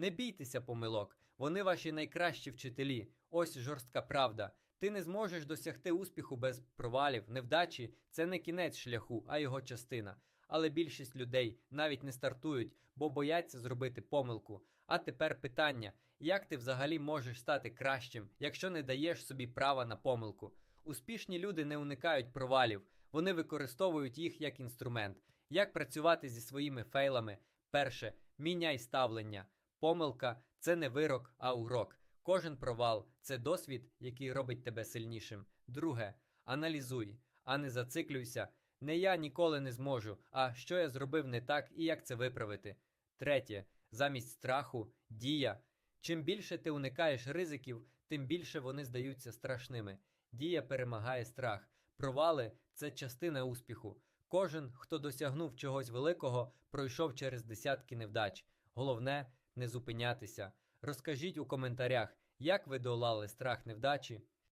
Не бійтеся помилок, вони ваші найкращі вчителі. Ось жорстка правда. Ти не зможеш досягти успіху без провалів, невдачі це не кінець шляху, а його частина. Але більшість людей навіть не стартують, бо бояться зробити помилку. А тепер питання: як ти взагалі можеш стати кращим, якщо не даєш собі права на помилку? Успішні люди не уникають провалів, вони використовують їх як інструмент. Як працювати зі своїми фейлами? Перше, міняй ставлення. Помилка це не вирок, а урок. Кожен провал це досвід, який робить тебе сильнішим. Друге, аналізуй, а не зациклюйся. Не я ніколи не зможу, а що я зробив не так і як це виправити. Третє, замість страху, дія. Чим більше ти уникаєш ризиків, тим більше вони здаються страшними. Дія перемагає страх. Провали це частина успіху. Кожен, хто досягнув чогось великого, пройшов через десятки невдач. Головне не зупинятися. Розкажіть у коментарях, як ви долали страх невдачі.